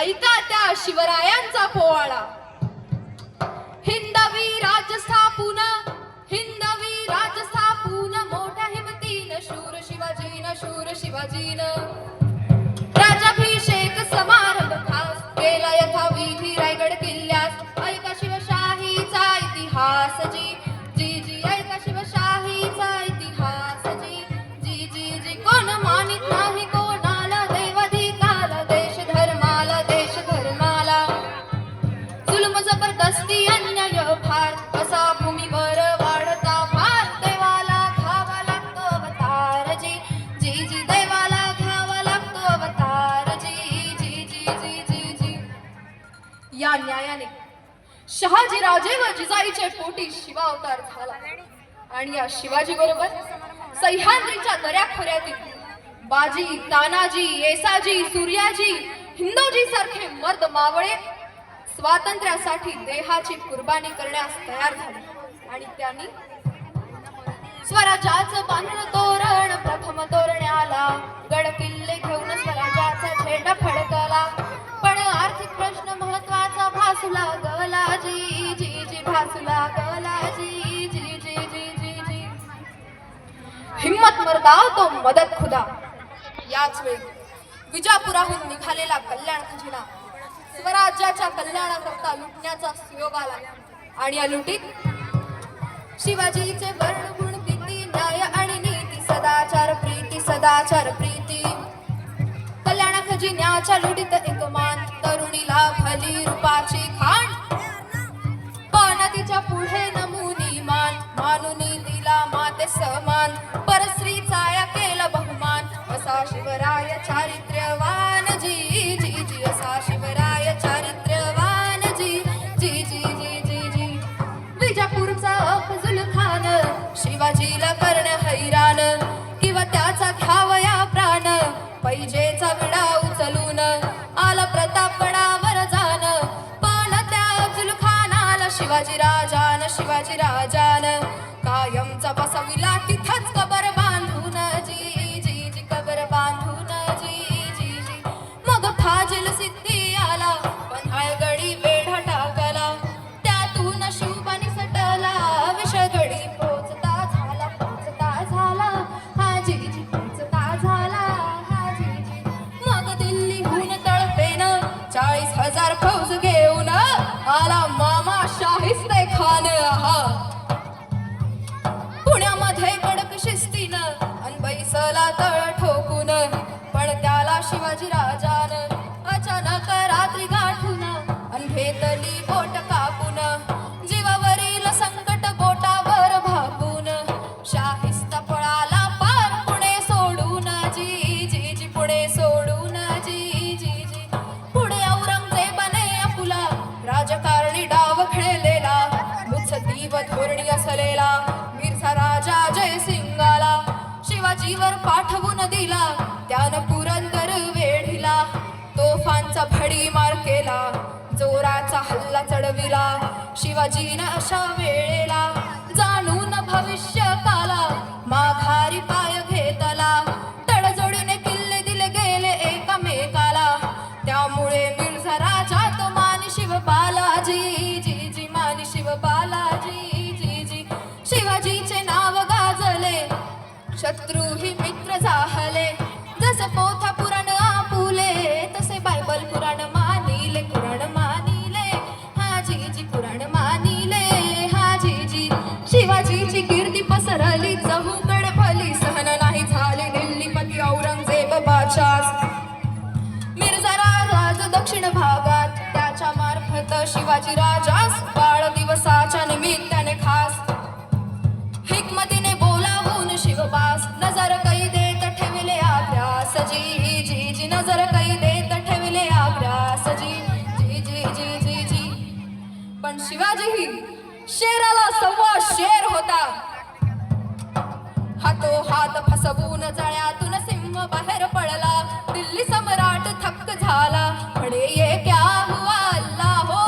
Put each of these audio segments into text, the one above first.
ऐका त्या शिवरायांचा पोवाडा. हिंदवी राजस्थापून हिंदवी राजस्थापून मोठ्या हिमतीन शूर शिवाजीन शूर शिवाजीन. शहाजी राजे व जिजाईचे पोटी शिवा अवतार झाला. आणि या शिवाजी बरोबर सह्याद्रीच्या दऱ्याखोऱ्यातील बाजी तानाजी येसाजी सूर्याजी हिंदोजी सारखे मर्द मावळे स्वातंत्र्यासाठी देहाची कुर्बानी करण्यास तयार झाले. आणि त्यांनी स्वराज्याच बांधलं तोरण प्रथम तोरण्याला गड किल्ले घेऊन स्वराज्याचा झेंडा फडक हिम्मत मर्दाव तो मदत खुदा. याच वेळी विजापुराहून निघालेला कल्याण खजिना स्वराज्याच्या कल्याणाकरता लुटण्याचा सुयोग आला. आणि या लुटीत शिवाजीचे वर्णगुण किती न्याय आणि नीती सदाचार प्रीती सदाचार प्रीती. कल्याण खजिन्याच्या लुटीत असा शिवराय चारित्र्यवान जी जी जी असा शिवराय चारित्र्यवान जी जी जी जी जी जी. विजापूरचा अफजुल खान शिवाजीला करणे हैराण किंवा त्याचा घ्यावया प्राण पैजेचा विडा उचलून आला प्रतापणावर जाण. पण त्या अफजुल खानाला शिवाजी राजान शिवाजी राजान कायमचा बसविला जीवर पाठवून दिला. त्यानं पुरंदर वेढिला. तोफांचा भडीमार केला. जोराचा हल्ला चढविला. शिवाजीनं अशा वेळेला जाणून भविष्य शत्रू ही मित्र झाले. जसे पोथा पुराण आपुले तसे बायबल पुराण मानिले पुराण मानिले. हाजीजी पुराण मानिले हाजीजी. शिवाजीची कीर्ती पसरली चहूकड भली सहन नाही झाले दिल्लीपती औरंगजेब बादशाह. मिर्झा राज दक्षिण भागात त्याच्या मार्फत शिवाजी राजास बाळ शिवाजीही शेराला सव्वा शेर होता. हातो हात फसवून जळ्यातून सिंह बाहेर पडला. दिल्ली सम्राट थक्क झाला. म्हणे ये क्या हुआ? अल्लाह हो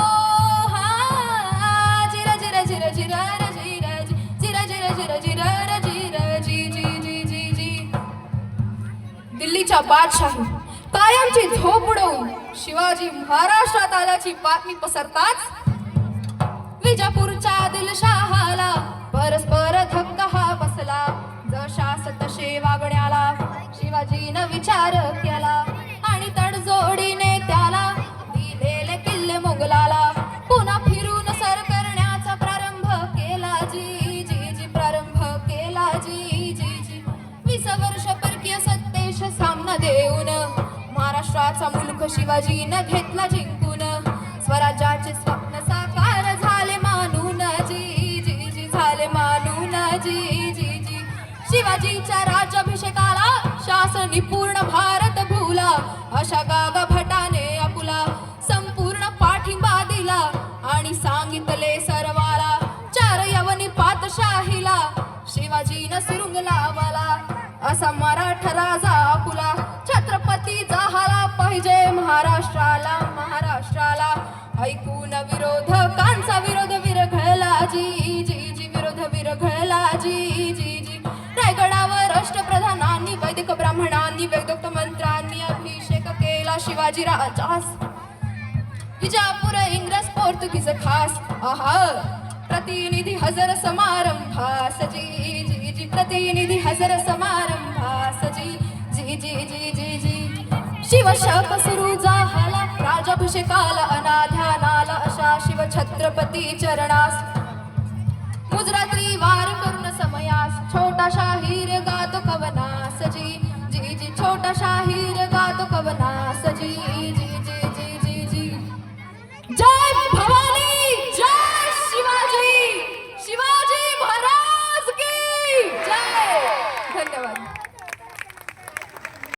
हा जिर जिर जिर जिर र जिर जिर जिर जिर जिर जिर जी जी जी जी जी दिल्लीच्या बादशाही कायमची झोप उडवून शिवाजी महाराष्ट्रात आल्याची बातमी पसरताच विजापूरच्या दिलशहाला परस्पर धक्का हा बसला. जशास तसे वागण्याला शिवाजीनं विचार केला आणि तडजोडीने त्याला दिलेले किल्ले मुघलाला पुन्हा फिरून सर करण्याचा प्रारंभ केला जी जी जी प्रारंभ केला जी जी जी. वीस वर्ष परकीय सत्तेश सामना देऊन महाराष्ट्राचा मुलख शिवाजीनं घेतला जिंकून. स्वराज्याचे स्वा शिवाजीच्या राज्याभिषेकाला शासनी पूर्ण भारत भूला. अशा गागा भटाने आपुला संपूर्ण पाठिंबा दिला आणि सांगितले सर्वाला चार यवनी पातशाहीला. शिवाजीनं बाजीरा अचास राजास विजापूर इंग्रज पोर्तुगीज खास। आहा प्रतिनिधी हजर समारंभास जी जी जी प्रतिनिधी हजर समारंभास जी जी जी जी जी जी। शिवशक सुरू झाला राजाभिषेकाला अनाध्यानाला अशा शिव छत्रपती चरणास। मुजरात्री वार करून समयास छोटा शाहीर गातो कवनास। जी जी जी छोटा शाहीर गातो कवनास।